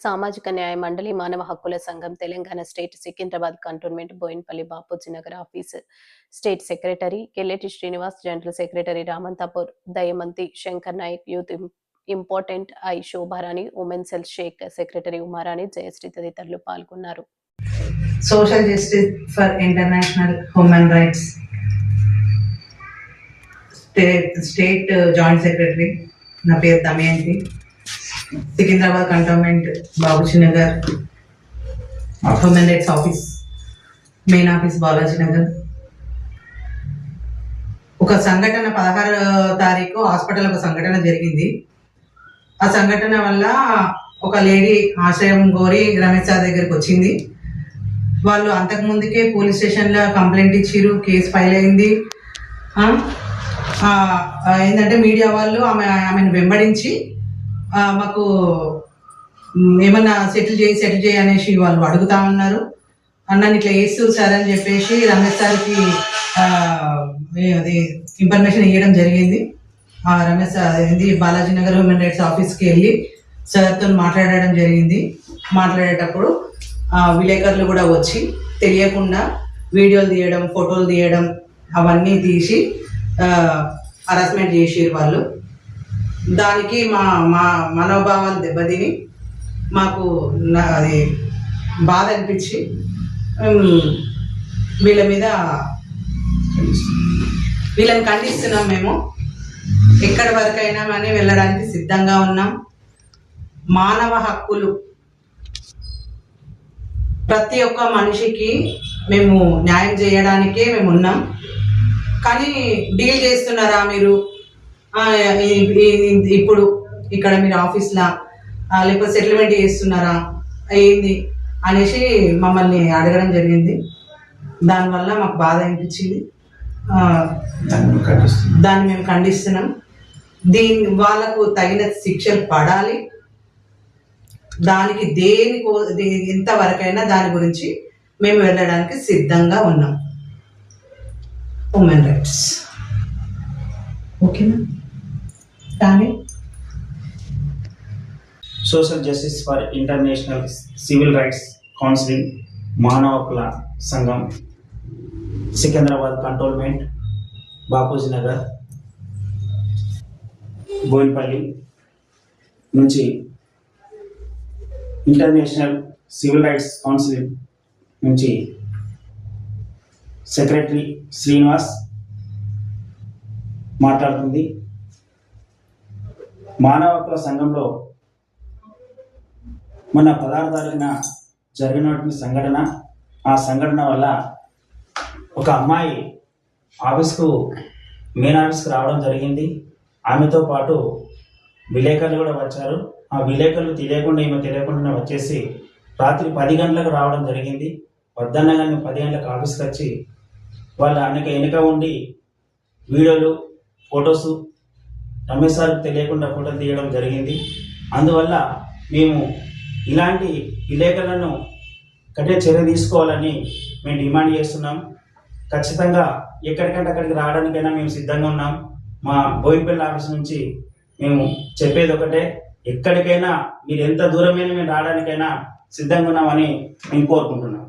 సామాజిక న్యాయ మండలి మానవ హక్కుల సంఘం Telangana state Secunderabad cantonment Bowenpally Bapuji Nagar office state secretary Kelleti Srinivas general secretary Ramanthapur Damayanti Shankar Naik youth important I Shobharani women cell Shaik secretary Umarani Jayashree తదితరులు పాల్గొన్నారు. Social justice for international human rights state state joint secretary నా పేరు Damayanti. Secunderabad cantonment Babuji Nagar human rights office main office Balaji Nagar ఒక సంఘటన పదహారు తారీఖు hospital ఒక సంఘటన జరిగింది. ఆ సంఘటన వల్ల ఒక లేడీ ఆశ్రయం కోరి రమేష్ సార్ దగ్గరికి వచ్చింది. వాళ్ళు అంతకు ముందుకే పోలీస్ స్టేషన్లో కంప్లైంట్ ఇచ్చిరు కేసు ఫైల్ అయింది. ఏంటంటే మీడియా వాళ్ళు ఆమె ఆమెను వెంబడించి మాకు ఏమన్నా సెటిల్ చేయి సెటిల్ చేయి అనేసి వాళ్ళు అడుగుతా ఉన్నారు. అన్నాన్ని ఇట్లా వేస్తూ సార్ అని చెప్పేసి రమేష్ సార్కి అది ఇన్ఫర్మేషన్ ఇవ్వడం జరిగింది. రమేష్ సార్ ఏంది బాలాజీ నగర్ హ్యూమన్ రైట్స్ ఆఫీస్కి వెళ్ళి సార్తో మాట్లాడడం జరిగింది. మాట్లాడేటప్పుడు విలేకరులు కూడా వచ్చి తెలియకుండా వీడియోలు తీయడం ఫోటోలు తీయడం అవన్నీ తీసి హరాస్మెంట్ చేసారు వాళ్ళు. దానికి మా మా మనోభావాలు దెబ్బతిని మాకు నా- అది బాధ అనిపించి వీళ్ళ మీద వీళ్ళని ఖండిస్తున్నాం మేము. ఎక్కడి వరకైనా కానీ వెళ్ళడానికి సిద్ధంగా ఉన్నాం. మానవ హక్కులు ప్రతి ఒక్క మనిషికి మేము న్యాయం చేయడానికే మేము ఉన్నాం. కానీ డీల్ చేస్తున్నారా మీరు? ఇప్పుడు ఇక్కడ మీరు ఆఫీస్లా లేకపోతే సెటిల్మెంట్ చేస్తున్నారా ఏంది అనేసి మమ్మల్ని అడగడం జరిగింది. దానివల్ల మాకు బాధ అనిపించింది. దాన్ని మేము ఖండిస్తున్నాం. దీని వాళ్ళకు తగిన శిక్షలు పడాలి. దానికి దేనికో దే- ఎంతవరకైనా దాని గురించి మేము వెళ్ళడానికి సిద్ధంగా ఉన్నాం. ఉమెన్ రైట్స్ ఓకేనా కానీ social justice for international civil rights counselling మానవ హక్కుల సంఘం సికింద్రాబాద్ కంటోన్మెంట్ బాపూజీ నగర్ బోయినపల్లి నుంచి ఇంటర్నేషనల్ సివిల్ రైట్స్ కౌన్సిలింగ్ నుంచి సెక్రటరీ శ్రీనివాస్ మాట్లాడుతుంది. మానవ హక్కుల సంఘంలో మొన్న పదహారు తారీఖున జరిగినటువంటి సంఘటన ఆ సంఘటన వల్ల ఒక అమ్మాయి ఆఫీస్కు మెయిన్ ఆఫీస్కి రావడం జరిగింది. ఆమెతో పాటు విలేకరులు కూడా వచ్చారు. ఆ విలేకరులు తెలియకుండా ఈమె తెలియకుండా వచ్చేసి రాత్రి పది గంటలకు రావడం జరిగింది. వద్దన్న కానీ పది గంటలకు ఆఫీస్కి వచ్చి వాళ్ళ వెనక వెనుక ఉండి వీడియోలు ఫొటోస్ రమేష్ సార్ తెలియకుండా ఫోటోలు తీయడం జరిగింది. అందువల్ల మేము ఇలాంటి విలేకరులను కఠిన చర్య తీసుకోవాలని మేము డిమాండ్ చేస్తున్నాం. ఖచ్చితంగా ఎక్కడికంటే అక్కడికి రావడానికైనా మేము సిద్ధంగా ఉన్నాం. మా బోయిపల్లి ఆఫీస్ నుంచి మేము చెప్పేది ఒకటే ఎక్కడికైనా మీరు ఎంత దూరమైనా మేము రావడానికైనా సిద్ధంగా ఉన్నామని మేము కోరుకుంటున్నాం.